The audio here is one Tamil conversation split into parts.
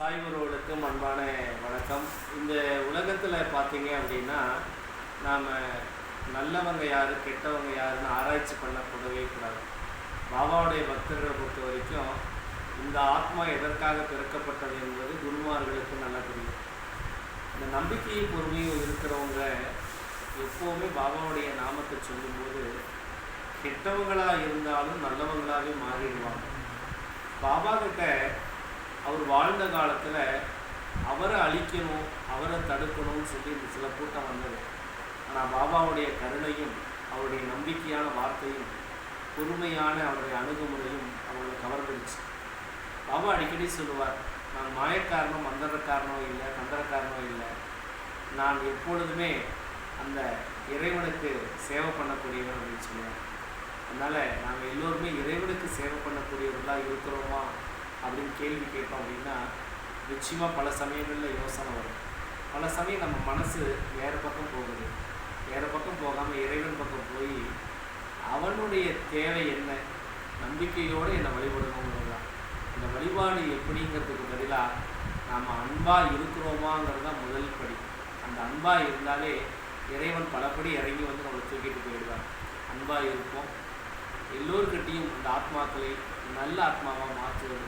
சாய்வர்களுக்கும் அன்பான வணக்கம். இந்த உலகத்தில் பார்த்தீங்க அப்படின்னா நாம் நல்லவங்க யார் கெட்டவங்க யாருன்னு ஆராய்ச்சி பண்ணக்கூடவே கூடாது. பாபாவுடைய பக்தர்களை பொறுத்த வரைக்கும் இந்த ஆத்மா எதற்காக பிறக்கப்பட்டது என்பது குருமார்களுக்கு நல்லா தெரியும். இந்த நம்பிக்கையும் பொறுமையும் இருக்கிறவங்க எப்போவுமே பாபாவுடைய நாமத்தை சொல்லும்போது கெட்டவங்களாக இருந்தாலும் நல்லவங்களாகவே மாறிடுவாங்க. பாபா கிட்ட அவர் வாழ்ந்த காலத்தில் அவரை அழிக்கணும் அவரை தடுக்கணும்னு சொல்லி இந்த சில கூட்டம் வந்தது. ஆனால் பாபாவுடைய கருணையும் அவருடைய நம்பிக்கையான வார்த்தையும் பொறுமையான அவருடைய அணுகுமுறையும் அவங்களை கவர்ந்துருச்சு பாபா அடிக்கடி சொல்லுவார் நான் மாயக்காரனும் மந்திரக்காரனும் இல்லை கந்தரக்காரனும் இல்லை. நான் எப்பொழுதுமே அந்த இறைவனுக்கு சேவை பண்ணக்கூடியவன் அப்படின்னு சொல்லுவேன் அதனால் நாங்கள் எல்லோருமே இறைவனுக்கு சேவை பண்ணக்கூடியவர்களாக இருக்கிறோமா? அப்படின்னு கேள்வி கேட்டோம் அப்படின்னா நிச்சயமாக பல சமயங்களில் யோசனை வரும். பல சமயம் நம்ம மனசு வேறு பக்கம் போகுது. வேறு பக்கம் போகாமல் இறைவன் பக்கம் போய் அவனுடைய தேவை என்ன? நம்பிக்கையோடு என்னை வழிபடணுங்கிறது தான் இந்த வழிபாடு எப்படிங்கிறதுக்கு பதிலாக நாம் அன்பாக இருக்கிறோமாங்கிறது தான் முதல் படி. அந்த அன்பாக இருந்தாலே இறைவன் பலபடி இறங்கி வந்து நம்மளை தூக்கிட்டு போயிடுவார் அன்பாக இருப்போம். எல்லோருக்கிட்டையும் அந்த ஆத்மாக்களை நல்ல ஆத்மாவாக மாற்றுவது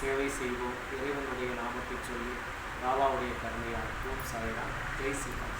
சேவை செய்வோம். இறைவனுடைய நாமத்தை சொல்லி பாபாவுடைய கருணையால் ஓம் ஜெய் சீதா